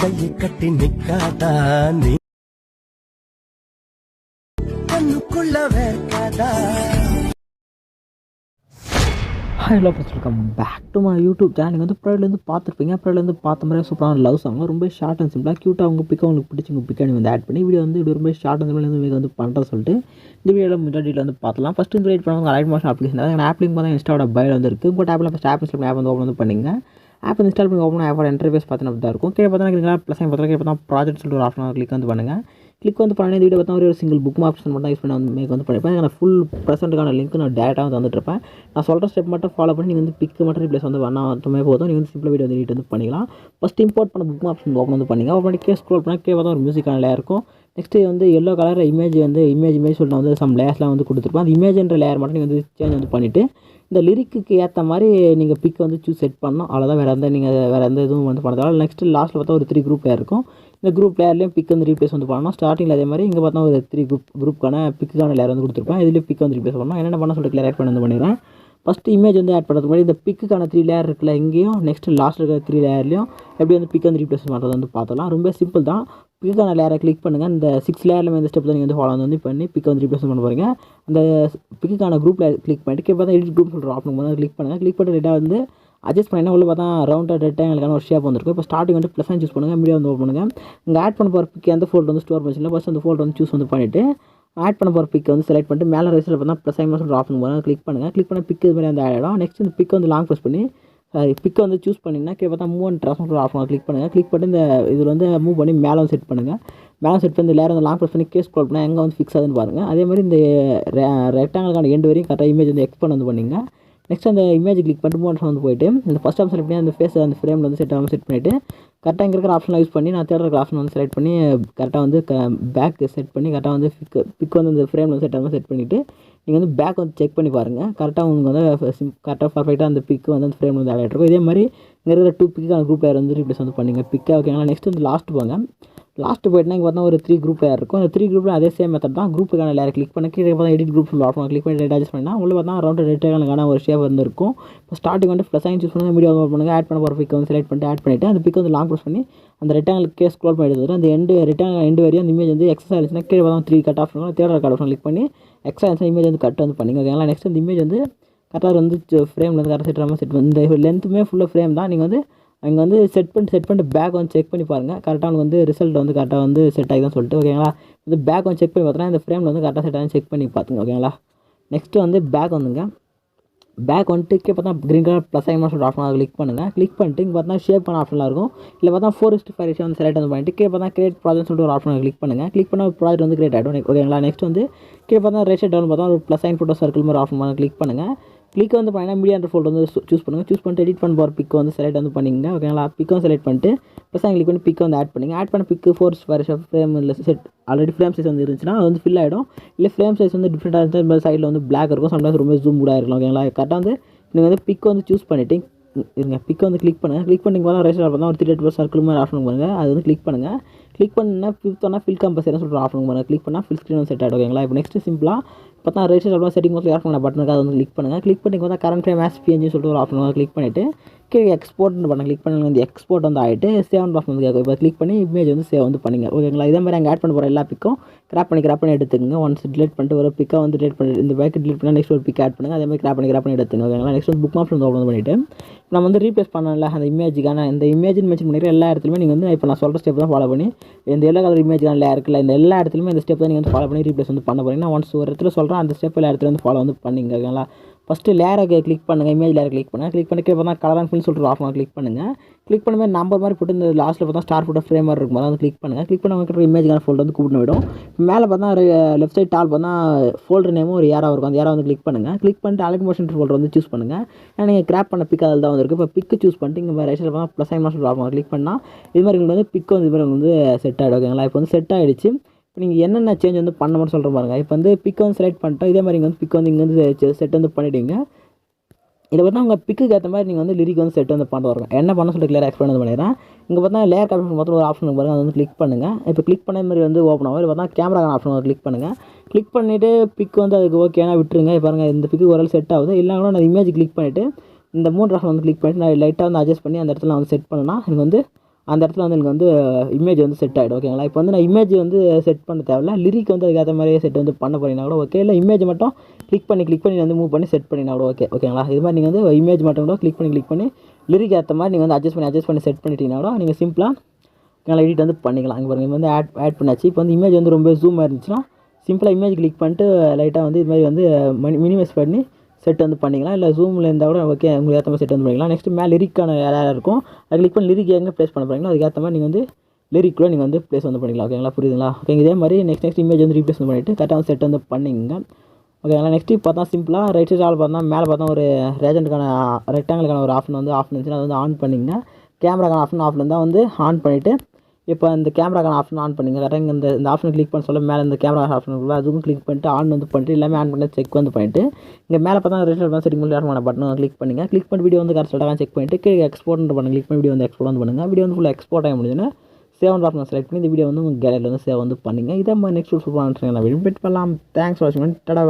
கையை கட்டி நிக்காதா நீ? கண்ணுக்குள்ள வேர்க்காதா hello first welcome back to my YouTube channel நீங்கள் வந்து ப்ரைட்லேருந்து பார்த்துருப்பீங்க. ப்ரைட்லேருந்து பார்த்த மாதிரி சூப்பரான லவ் சாங் ரொம்ப ஷார்ட் அண்ட் சிம்பிளாக க்யூட்டாக உங்கள் பிக்கை உங்களுக்கு பிடிச்சி உங்கள் பிக்கை வந்து ஆட் பண்ணி வீடியோ வந்து இப்படி ரொம்ப ஷார்ட் அண்ட் சிம்பிளாக வந்து வந்து பண்ணுறது சொல்லிட்டு இந்த வீடியோவில் முன்னாடியில் வந்து பார்த்தலாம் ஃபஸ்ட்டு இந்த வெயிட் பண்ணுவாங்க ரைட் மோஷன் அப்ளிகேஷன் தான் ஆப் பார்த்தா இன்ஸ்டாவோட பயில் வந்து இருக்குது உங்கள் ஆப்பில் ஃபஸ்ட் ஆப் ஆப் வந்து ஓப்பன் வந்து பண்ணிங்க ஆப் இன்ஸ்டால் பண்ணி ஓப்பன் ஆஃபோட இன்டர்ஃபேஸ் பார்த்தீங்கன்னா அப்படி தான் இருக்கும். கீழே பார்த்தீங்கன்னா ப்ளஸ் பார்த்தா கீழே பார்த்தா ப்ராஜெக்ட் சொல்லிட்டு ஒரு ஆப்ஷன் கிளிக் வந்து பண்ணுங்கள் கிளிக் வந்து பண்ணி இந்த வீடியோ பார்த்தா ஒரு சிங்கிள் புக் ஆப்ஷன் மட்டும் யூஸ் பண்ணி வந்து மேக் வந்து பண்ணிப்பேன். நான் ஃபுல் ப்ரெசென்ட்டுக்கான லிங்க் நான் டேட்டாக வந்து வந்துட்டு இருப்பேன் நான் சொல்கிற ஸ்டெப் மட்டும் ஃபாலோ பண்ணி நீங்கள் வந்து பிக்கு மட்டும் ரிப்ளேஸ் வந்து பண்ணால் மட்டுமே போதும். நீங்கள் வந்து சிம்பிள் வீடியோ வந்து வந்து பண்ணிக்கலாம். ஃபஸ்ட் இம்போர்ட் பண்ண புக் ஆப்ஷன் ஓப்பன் வந்து பண்ணிங்க. ஓப்பன் பண்ணி கே ஸ்க்ரோல் பண்ணால் கே பார்த்தா ஒரு மியூசிக்கான லேயர் இருக்கும். நெக்ஸ்ட்டு வந்து எல்லோ கலர் இமேஜ் வந்து இமேஜ் இமேஜ் சொல்லிட்டு வந்து சம் லேயர்ஸ்லாம் வந்து கொடுத்துருப்பேன். அந்த இமேஜ்ன்ற லேயர் மட்டும் நீங்கள் வந்து சேஞ்ச் வந்து பண்ணிவிட்டு இந்த லிரிக்கு ஏற்ற மாதிரி நீங்கள் பிக் வந்து சூஸ் செட் பண்ணணும். அவ்வளோதான் வேறு எந்த நீங்கள் வேறு எந்த இதுவும் வந்து பண்ணதால நெக்ஸ்ட்டு லாஸ்ட்டில் பார்த்தா ஒரு த்ரீ குரூப் லேயர் இருக்கும். இந்த குரூப் லேயர்லேயும் பிக் வந்து ரீப்ளேஸ் வந்து பண்ணணும் ஸ்டார்டிங்கில் அதே மாதிரி இங்கே பார்த்தா ஒரு த்ரீ குரூப் குரூப்க்கான பிக்குக்கான லேயர் வந்து கொடுத்துருப்பேன். இதுலேயும் பிக் வந்து ரீப்ளேஸ் பண்ணணும் என்னென்ன பண்ண சொல்லிட்டு கிளியர் பண்ணி வந்து பண்ணிடுறேன். ஃபஸ்ட்டு இமேஜ் வந்து ஆட் பண்ணுறதுக்கு முன்னாடி இந்த பிக்குக்கான த்ரீ லேயர் இருக்குல்ல இங்கேயும் நெக்ஸ்ட் லாஸ்ட்டில் இருக்கிற த்ரீ லேயர்லையும் எப்படி வந்து பிக் வந்து ரீப்ளேஸ் பண்ணுறது வந்து பார்த்தலாம் ரொம்ப சிம்பிள் தான். பிக்கான லேயரை கிளிக் பண்ணுங்கள் இந்த சிக்ஸ் லேயரில் இந்த ஸ்டெப் தான் நீங்கள் வந்து ஃபாலோ வந்து பண்ணி பிக்கை வந்து ரீப்ளேஸ் பண்ண போகிறீங்க அந்த பிக்குக்கான குரூப்பில் கிளிக் பண்ணிட்டு இப்போ தான் எடிட் குரூப் சொல்கிற ஆப்ஷன் வந்து கிளிக் பண்ணுங்கள் கிளிக் பண்ணி டேட்டா வந்து அட்ஜஸ்ட் பண்ணி உள்ள பார்த்தா ரவுண்டாக ரெக்டாங்கிளுக்கான ஒரு ஷேப் வந்துருக்கும் இப்போ ஸ்டார்டிங் வந்து ப்ளஸ் சூஸ் பண்ணுங்கள் மீடியா வந்து ஓப்பன் பண்ணுங்கள் இங்கே ஆட் பண்ண போகிற பிக் எந்த ஃபோல்டர் வந்து ஸ்டோர் பண்ணிச்சுன்னா ஃபஸ்ட் அந்த ஃபோல்டர் வந்து சூஸ் வந்து பண்ணிவிட்டு ஆட் பண்ண போகிற பிக்கை வந்து செலக்ட் பண்ணிட்டு மேலே ரைஸில் பார்த்தா ப்ளஸ் ஐமா சொல்கிற ஆப்ஷன் போகிறாங்க கிளிக் பண்ணுங்கள் கிளிக் பண்ண பிக் இது மாதிரி அந்த ஆட் ஆகிடும் நெக்ஸ்ட் இந்த பிக் வந்து லாங் ப்ரெஸ் பண்ணி பிக்கை வந்து சூஸ் பண்ணிங்கன்னா கீழே பார்த்தா move and transfer off click பண்ணுங்கள் கிளிக் பண்ணி இந்த இதில் வந்து மூவ் பண்ணி மேலே வந்து செட் பண்ணுங்கள் மேலே செட் பண்ணி லேர் வந்து லாங் ப்ரெஸ் பண்ணி கேஸ் கால் பண்ணால் எங்கே வந்து ஃபிக்ஸ் ஆகுதுன்னு பாருங்கள் அதே மாதிரி இந்த ரெக்டாங்கலுக்கான எண்டு வரையும் கரெக்டாக இமேஜ் வந்து எக்ஸ்பெண்ட் வந்து பண்ணிங்க. நெக்ஸ்ட் அந்த இமேஜ் கிளிக் பண்ணிட்டு மூணு வந்து போயிட்டு இந்த ஃபஸ்ட் ஆப்ஷன் எப்படி அந்த ஃபேஸ் அந்த ஃப்ரேமில் வந்து செட் ஆகாமல் செட் பண்ணிவிட்டு கரெக்டாக இங்கே இருக்கிற ஆப்ஷன் யூஸ் பண்ணி நான் தேடுற ஆப்ஷன் வந்து செலக்ட் பண்ணி கரெக்டாக வந்து பேக் செட் பண்ணி கரெக்டாக வந்து பிக் பிக் வந்து அந்த ஃப்ரேமில் வந்து செட் ஆகாமல் செட் பண்ணிவிட்டு நீங்கள் வந்து பேக் வந்து செக் பண்ணி பாருங்கள் கரெக்டாக உங்களுக்கு வந்து சிம் கரெக்டாக பர்ஃபெக்டாக அந்த பிக்கு வந்து அந்த ஃப்ரேம் வந்து ஆட் ஆகிருக்கும் இதே மாதிரி இங்கே இருக்கிற டூ பிக்கு அந்த குரூப் லேயர் வந்து ரீப்ளேஸ் வந்து பண்ணிங்க. பிக்காக ஓகேங்களா நெக்ஸ்ட் வந்து லாஸ்ட் போங்க. லாஸ்ட்டு போயிட்டுனா இங்கே பார்த்தா ஒரு த்ரீ குரூப் லேயர் இருக்கும். அந்த த்ரீ குரூப்பில் அதே சேம் மெத்தட் தான் குரூப்புக்கான லேயர் கிளிக் பண்ணி கீழே பார்த்தா எடிட் குரூப் சொல்லி ஆஃப் கிளிக் பண்ணி அட்ஜஸ்ட் பண்ணால் உள்ள பார்த்தா ரவுண்ட் ரெட்டான ஒரு ஷேப் வந்து இருக்கும் இப்போ ஸ்டார்டிங் வந்து ப்ளஸ் சூஸ் பண்ணி மீடியா ஓப்பன் பண்ணுங்கள் ஆட் பண்ண போகிற பிக் வந்து செலக்ட் பண்ணிட்டு ஆட் பண்ணிவிட்டு அந்த பிக் வந்து லாங் ப்ரெஸ் பண்ணி அந்த ரெக்டாங்கிள் கேஸ் ஸ்க்ரோல் பண்ணி எடுத்துட்டு அந்த எண்டு ரெக்டாங்கிள் எண்டு வரையும் அந்த இமேஜ் வந்து எக்ஸஸ் ஆயிடுச்சுன்னா கீழே பார்த்தா த்ரீ கட் ஆஃப் பண்ணுவோம் தேர்ட் கட் ஆஃப் கிளிக் பண்ணி எக்ஸ்ட்ரா ஆயிடுச்சுன்னா இமேஜ் வந்து கட் வந்து பண்ணிங்க ஓகேங்களா நெக்ஸ்ட் அந்த இமேஜ் வந்து கரெக்டாக வந்து ஃப்ரேமில் வந்து கரெக்டாக செட் ஆகாமல் செட் இந்த லென்த்துமே ஃபுல்லாக ஃப்ரேம் தான். நீங்கள் வந்து அங்கே வந்து செட் பண்ணிட்டு செட் பண்ணிட்டு பேக் வந்து செக் பண்ணி பாருங்கள் கரெக்டாக உங்களுக்கு வந்து ரிசல்ட் வந்து கரெக்டாக வந்து செட் ஆகிதான் சொல்லிட்டு ஓகேங்களா வந்து பேக் வந்து செக் பண்ணி பார்த்தோன்னா இந்த ஃப்ரேமில் வந்து கரெக்டாக செட் ஆகி செக் பண்ணி பார்த்துங்க ஓகேங்களா நெக்ஸ்ட்டு வந்து பேக் வந்துங்க. பேக் வந்துட்டு கே பார்த்தா க்ரீன் கலர் ப்ளஸ் ஐமா சொல்கிற ஆப்ஷன் கிளிக் பண்ணுங்கள் கிளிக் பண்ணிட்டு இங்கே பார்த்தா ஷேப் பண்ண ஆப்ஷன்லாம் இருக்கும். இல்லை பார்த்தா ஃபோர் இஸ்ட் ஃபைவ் வந்து செலக்ட் வந்து பண்ணிட்டு கே பார்த்தா கிரியேட் ப்ராஜெக்ட் சொல்லிட்டு ஒரு ஆப்ஷன் கிளிக் பண்ணுங்கள் கிளிக் பண்ண ப்ராஜெக்ட் வந்து கிரியேட் ஆகிடும் ஓகேங்களா நெக்ஸ்ட் வந்து கீழே பார்த்தா ரேஷியோ டவுன் பார்த்தா ஒரு ப்ளஸ் ஐன் ஃபோட்டோ சர்க்கிள் மாதிரி ஆப்ஷன் கிளிக் பண்ணுங்கள் கிளிக் வந்து பார்த்தீங்கன்னா மீடியா ஃபோல்டர் வந்து சூஸ் பண்ணுங்கள் சூஸ் பண்ணிட்டு எடிட் பண்ண போகிற பிக் வந்து செலக்ட் வந்து பண்ணிங்க ஓகேங்களா பிக்கும் செலக்ட் பண்ணிட்டு பசங்க கிளிக் பண்ணி பிக் வந்து ஆட் பண்ணுங்க. ஆட் பண்ண பிக்கு ஃபோர் ஸ்கொயர் ஃப்ரேம் இல்லை செட் ஆல்ரெடி ஃப்ரேம் சைஸ் வந்து இருந்துச்சுன்னா அது வந்து ஃபில் ஆகிடும் இல்லை ஃப்ரேம் சைஸ் வந்து டிஃப்ரெண்ட்டாக இருந்துச்சு சைடில் வந்து பிளாக் இருக்கும். சம்டைம்ஸ் ரொம்ப ஜூம் கூட இருக்கும் ஓகேங்களா கரெக்டாக வந்து நீங்கள் வந்து பிக் வந்து சூஸ் பண்ணிவிட்டு இருங்க பிக் வந்து கிளிக் பண்ணுங்கள் கிளிக் பண்ணி பார்த்தா ரைட் சைடு பார்த்தா ஒரு த்ரீ எயிட் சர்க்கிள் மாதிரி ஆஃப் பண்ணுங்க அது வந்து கிளிக் பண்ணுங்கள் கிளிக் பண்ணால் ஃபிஃப்த் ஆனால் ஃபில் கம்பல்சரி சொல்லிட்டு ஆஃப் பண்ணுங்க கிளிக் பண்ணால் ஃபில் ஸ்க்ரீன் வந்து செட் ஆகிடும் ஓகேங்களா இப்போ நெக்ஸ்ட் சிம்பிளாக பார்த்தா right side setting mostly off பண்ண பட்டனுக்கு அதை வந்து கிளிக் பண்ணுங்கள் கிளிக் பண்ணி பார்த்தா கரண்ட் ஃப்ரேம் ஆஸ் பிஎன்ஜி சொல்லிட்டு ஒரு ஆப்ஷன் கிளிக் பண்ணிவிட்டு கீழே எக்ஸ்போர்ட்னு பண்ண கிளிக் பண்ணி வந்து எக்ஸ்போர்ட் வந்து ஆகிட்டு சேவ் ஆஃப் வந்து கேட்கும் இப்போ கிளிக் பண்ணி இமேஜ் வந்து சேவ் வந்து பண்ணிங்க. ஓகேங்களா இதே மாதிரி அங்கே ஆட் பண்ண போகிற எல்லா பிக்கும் கிராப் பண்ணி கிராப் பண்ணி எடுத்துங்க ஒன்ஸ் டிலேட் பண்ணிட்டு ஒரு பிக்கை வந்து டிலேட் பண்ணி இந்த பேக்கு டிலேட் பண்ணால் நெக்ஸ்ட் ஒரு பிக் ஆட் பண்ணுங்கள் அதே மாதிரி கிராப் பண்ணி கிராப் பண்ணி எடுத்துங்க ஓகேங்களா நெக்ஸ்ட் வந்து புக் மாப்ஸ் வந்து ஓப்பன் பண்ணிவிட்டு நம்ம வந்து ரீப்ளேஸ் பண்ணல அந்த இமேஜுக்கான இந்த இமேஜின் மென்ஷன் பண்ணிக்கிற எல்லா இடத்துலையுமே நீங்கள் வந்து இப்போ நான் சொல்கிற ஸ்டெப் தான் ஃபாலோ பண்ணி இந்த எல்லோ கலர் இமேஜ் லே இருக்குல்ல இந்த எல்லா இடத்துலையுமே இந்த ஸ்டெப் தான் நீங்கள் வந்து ஃபாலோ பண்ணி ரீப்ளேஸ் வந்து பண்ண போகிறீங்கன்னா ஒன்ஸ் ஒரு இடத்துல சொல்கிறேன் அந்த ஸ்டெப் எல்லா இடத்துல வந்து ஃபாலோ வந்து பண்ணிங்க ஓகேங்களா ஃபஸ்ட்டு லேரை கிளிக் பண்ணுங்கள் இமேஜ் லேரை கிளிக் பண்ணுங்கள் கிளிக் பண்ணி பார்த்தா கலர் அண்ட் ஃபில் சொல்லிட்டு ஆஃப் கிளிக் பண்ணுங்கள் கிளிக் பண்ணும்போது நம்பர் மாதிரி போட்டு இந்த லாஸ்ட்டில் பார்த்தா ஸ்டார் ஃபோட்டோ ஃப்ரேம் மாதிரி இருக்கும் அதை வந்து கிளிக் பண்ணுங்கள் கிளிக் பண்ண வைக்கிற இமேஜ்க்கான ஃபோல்டர் வந்து கூப்பிட்டு விடும் மேலே பார்த்தா லெஃப்ட் சைட் டால் பார்த்தா ஃபோல்டர் நேமும் ஒரு ஏராக இருக்கும். அந்த ஏரா வந்து கிளிக் பண்ணுங்கள் கிளிக் பண்ணிட்டு அலக் மோஷன் ஃபோல்டர் வந்து சூஸ் பண்ணுங்கள் ஏன்னா நீங்கள் கிராப் பண்ண பிக் அதில் தான் வந்துருக்கு. இப்போ பிக்கு சூஸ் பண்ணிட்டு இங்கே ரைட் சைடில் பார்த்தா ப்ளஸ் ஐ மாஸ்டர் ஆகும் கிளிக் பண்ணால் இது மாதிரி உங்களுக்கு வந்து பிக் வந்து இது மாதிரி வந்து செட் ஆகிடும் ஓகேங்களா இப்போ வந்து செட் ஆகிடுச்சு இப்போ நீங்கள் என்னென்ன சேஞ்ச் வந்து பண்ண சொல்கிற பாருங்க. இப்போ வந்து பிக் வந்து செலக்ட் பண்ணிட்டோம். இதே மாதிரி இங்கே வந்து பிக் வந்து இங்கே வந்து செட் வந்து பண்ணிவிடுங்க இதை பார்த்தா உங்கள் பிக்குக்கு ஏற்ற மாதிரி நீங்கள் வந்து லிரிக் வந்து செட் வந்து பண்ணிட்டு வரணும். என்ன பண்ண சொல்லி கிளியர் எக்ஸ்பிளைன் வந்து பண்ணிடுறேன். இங்கே பார்த்தா லேயர் ஆப்ஷன் மொத்தம் ஒரு ஆப்ஷன் பாருங்க. அதை வந்து கிளிக் பண்ணுங்கள் இப்போ கிளிக் பண்ண மாதிரி வந்து ஓப்பன் ஆகும். இது பார்த்தா கேமரா ஆப்ஷன் கிளிக் பண்ணுங்கள் கிளிக் பண்ணிவிட்டு பிக் வந்து அதுக்கு ஓகேனா விட்டுருங்க. பாருங்கள் இந்த பிக்கு ஒரு செட் ஆகுது. இல்லைனா கூட நான் இமேஜ் கிளிக் பண்ணிவிட்டு இந்த மூணு ஆப்ஷன் வந்து கிளிக் பண்ணிட்டு நான் லைட்டாக வந்து அட்ஜஸ்ட் பண்ணி அந்த இடத்துல வந்து செட் பண்ணேன்னா எனக்கு வந்து அந்த இடத்துல வந்து எனக்கு வந்து இமேஜ் வந்து செட் ஆகிடும் ஓகேங்களா இப்போ வந்து நான் இமேஜ் வந்து செட் பண்ண தேவையில்ல. லிரிக் வந்து அதுக்கு ஏற்ற மாதிரியே செட் வந்து பண்ண போகிறீங்கன்னா கூட ஓகே இல்லை இமேஜ் மட்டும் கிளிக் பண்ணி கிளிக் பண்ணி வந்து மூவ் பண்ணி செட் பண்ணினா கூட ஓகே ஓகேங்களா இது மாதிரி நீங்கள் வந்து இமேஜ் மட்டும் கூட கிளிக் பண்ணி கிளிக் பண்ணி லிரிக் ஏற்ற மாதிரி நீங்கள் வந்து அட்ஜஸ்ட் பண்ணி அட்ஜஸ்ட் பண்ணி செட் பண்ணிட்டீங்கன்னா கூட நீங்கள் சிம்பிளாக நல்லா எடிட் வந்து பண்ணிக்கலாம். இங்கே பாருங்கள் வந்து ஆட் ஆட் பண்ணாச்சு. இப்போ வந்து இமேஜ் வந்து ரொம்ப ஜூமாக இருந்துச்சுன்னா சிம்பிளாக இமேஜ் கிளிக் பண்ணிட்டு லைட்டாக வந்து இது மாதிரி வந்து மினிமைஸ் பண்ணி செட் வந்து பண்ணிக்கலாம் இல்லை ஜூமில் இருந்தால் கூட ஓகே உங்களுக்கு ஏற்ற மாதிரி செட் வந்து பண்ணிக்கலாம் நெக்ஸ்ட் மேலே லிரிக்கான ஏதாவது இருக்கும்? அது கிளிக் பண்ணி லிரிக் எங்கே ப்ளேஸ் பண்ண போகிறீங்களோ அதுக்கு ஏற்ற மாதிரி நீங்கள் வந்து லிரிக் கூட நீங்கள் வந்து ப்ளேஸ் வந்து பண்ணிக்கலாம். ஓகேங்களா புரியுதுங்களா? ஓகே இதே மாதிரி நெக்ஸ்ட் நெக்ஸ்ட் இமேஜ் வந்து ரீப்ளேஸ் பண்ணிவிட்டு கரெக்டாக செட் வந்து பண்ணிங்க. ஓகேங்களா நெக்ஸ்ட்டு பார்த்தா சிம்பிளாக ரைட் சைட் ஆள் பார்த்தா மேலே பார்த்தா ஒரு ரேஜெண்ட்டுக்கான ரெக்டாங்கிளுக்கான ஒரு ஆப்ஷன் வந்து ஆஃப் இருந்துச்சுன்னா அது வந்து ஆன் பண்ணிங்க. கேமராக்கான ஆப்ஷன் ஆஃப்ல இருந்தால் வந்து ஆன் பண்ணிவிட்டு இப்போ இந்த கேமராக்கான ஆப்ஷன் ஆன் பண்ணுங்க. கரெக்டாக இந்த இந்த ஆப்ஷன் கிளிக் பண்ண சொல்ல மேலே இந்த கேமரா ஆப்ஷன் இருக்குல்ல அதுவும் கிளிக் பண்ணிட்டு ஆன் வந்து பண்ணிட்டு எல்லாமே ஆன் பண்ணி செக் வந்து பண்ணிட்டு இங்கே மேலே பார்த்தா ரெண்டு வந்து ஆன் பண்ண பட்டன் கிளிக் பண்ணுங்கள் கிளிக் பண்ணி வீடியோ வந்து கரெக்டாக செக் பண்ணிட்டு கீழே எக்ஸ்போர்ட் பண்ணுங்க கிளிக் பண்ணி வீடியோ வந்து எக்ஸ்போர்ட் வந்து பண்ணுங்கள் வீடியோ வந்து ஃபுல்லாக எக்ஸ்போர்ட் ஆகி முடிஞ்சுன்னா சேவன் ஆப்ஷன் செலக்ட் பண்ணி இந்த வீடியோ வந்து உங்கள் கேலரியில் வந்து சேவ் வந்து பண்ணுங்கள் இதே மாதிரி நெக்ஸ்ட் சூப்பராக நான் வீடியோ பண்ணலாம். தேங்க்ஸ் வாட்சிங் டடா